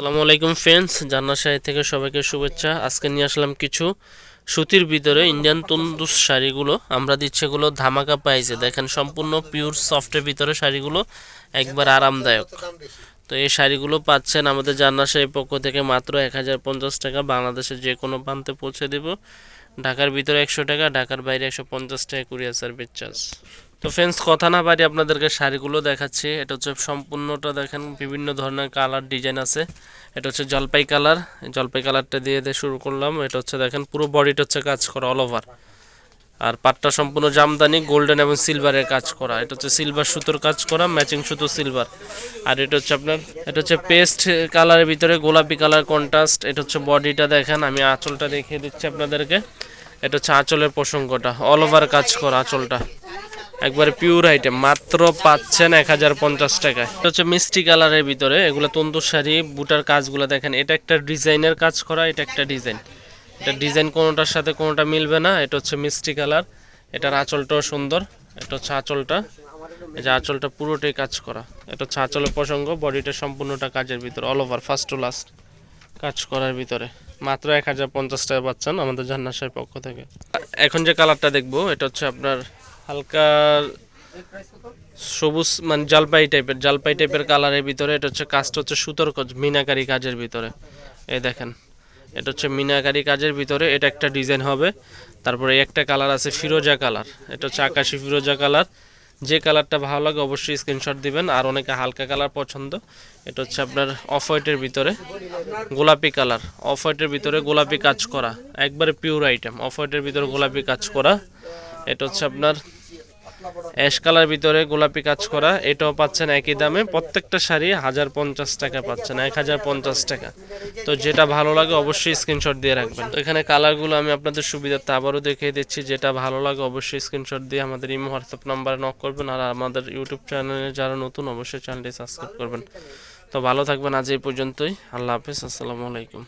আসসালামু আলাইকুম ফ্রেন্ডস জান্নার শাড়ি থেকে সবাইকে শুভেচ্ছা। আজকে নিয়ে আসলাম কিছু সুতির ভিতরে ইন্ডিয়ান তন্দুস শাড়িগুলো। আমরা দিচ্ছি এগুলো ধামাকা পাইছে দেখেন সম্পূর্ণ পিওর সফটের ভিতরে শাড়িগুলো একবার আরামদায়ক। তো এই শাড়িগুলো পাচ্ছেন আমাদের জান্নার শাড়ির পক্ষ থেকে মাত্র এক হাজার পঞ্চাশ টাকা। বাংলাদেশের যে কোনো প্রান্তে পৌঁছে দেব। ঢাকার ভিতরে একশো টাকা, ঢাকার বাইরে একশো পঞ্চাশ টাকা কুরিয়ার সার্ভিস চার্জ তো ফ্রেন্ডস কথা না বাড়ি আপনাদেরকে শাড়িগুলো দেখাচ্ছি। এটা হচ্ছে সম্পূর্ণটা দেখেন, বিভিন্ন ধরনের কালার, ডিজাইন আছে। এটা হচ্ছে জলপাই কালার। জলপাই কালারটা দিয়ে দিয়ে শুরু করলাম। এটা হচ্ছে দেখেন, পুরো বডিটা হচ্ছে কাজ করা অল ওভার আর পাটটা সম্পূর্ণ জামদানি গোল্ডেন এবং সিলভারের কাজ করা। এটা হচ্ছে সিলভার সুতোর কাজ করা ম্যাচিং সুতো সিলভার আর এটা হচ্ছে আপনার, এটা হচ্ছে পেস্ট কালারের ভিতরে গোলাপি কালার কন্ট্রাস্ট এটা হচ্ছে বডিটা দেখেন, আমি আঁচলটা দেখিয়ে দিচ্ছি আপনাদেরকে। এটা হচ্ছে আঁচলের প্রসঙ্গটা অল ওভার কাজ করা আঁচলটা। একবারে পিওর আইটেম মাত্র পাচ্ছেন এক হাজার পঞ্চাশ টাকায়। এটা হচ্ছে মিষ্টি কালারের ভিতরে, এগুলো তন্দুর শাড়ি, বুটার কাজগুলো দেখেন, এটা একটা ডিজাইনের কাজ করা, এটা একটা ডিজাইন। এটা ডিজাইন কোনোটার সাথে কোনোটা মিলবে না, এটা হচ্ছে মিষ্টি কালার, এটার আঁচলটাও সুন্দর, এটা হচ্ছে আঁচলটা, এই যে আঁচলটা পুরোটাই কাজ করা। এটা হচ্ছে আঁচলের প্রসঙ্গ, বডিটা সম্পূর্ণটা কাজের ভিতরে all over first to last কাজ করার ভিতরে। মাত্র এক হাজার পঞ্চাশ টাকা পাচ্ছেন আমাদের জান্নাসার পক্ষ থেকে। এখন যে কালারটা দেখব, এটা হচ্ছে আপনার হালকা সবুজ মানে জলপাই টাইপের জলপাই টাইপের কালারের ভিতরে এটা হচ্ছে কাজটা হচ্ছে সুতোর কাজ মিনাকারি কাজের ভিতরে। এই দেখেন, এটা হচ্ছে মিনাকারি কাজের ভিতরে, এটা একটা ডিজাইন হবে। তারপরে একটা কালার আছে ফিরোজা কালার এটা হচ্ছে আকাশি ফিরোজা কালার যে কালারটা ভালো লাগে অবশ্যই স্ক্রিনশট দিবেন, আর অনেকে হালকা কালার পছন্দ, এটা হচ্ছে আপনার অফ হোয়াইটের ভিতরে গোলাপি কালার অফ হোয়াইটের ভিতরে গোলাপি কাজ করা, একবারে পিওর আইটেম অফ হোয়াইটের ভিতরে গোলাপি কাজ করা, এটা হচ্ছে আপনার অ্যাশ কালার ভিতরে গোলাপি কাজ করা, এটাও পাচ্ছেন একই দামে। প্রত্যেকটা শাড়ি হাজার পঞ্চাশ টাকা পাচ্ছেন, এক হাজার পঞ্চাশ টাকা। তো যেটা ভালো লাগে অবশ্যই স্ক্রিনশট দিয়ে রাখবেন। তো এখানে কালারগুলো আমি আপনাদের সুবিধার্থে আবারও দেখিয়ে দিচ্ছি। যেটা ভালো লাগে অবশ্যই স্ক্রিনশট দিয়ে আমাদের ইমো, হোয়াটসঅ্যাপ নাম্বারে নক করবেন আর আমাদের ইউটিউব চ্যানেলে যারা নতুন অবশ্যই চ্যানেলটি সাবস্ক্রাইব করবেন। তো ভালো থাকবেন আজ এই পর্যন্তই। আল্লাহ হাফিজ, আসসালামু আলাইকুম।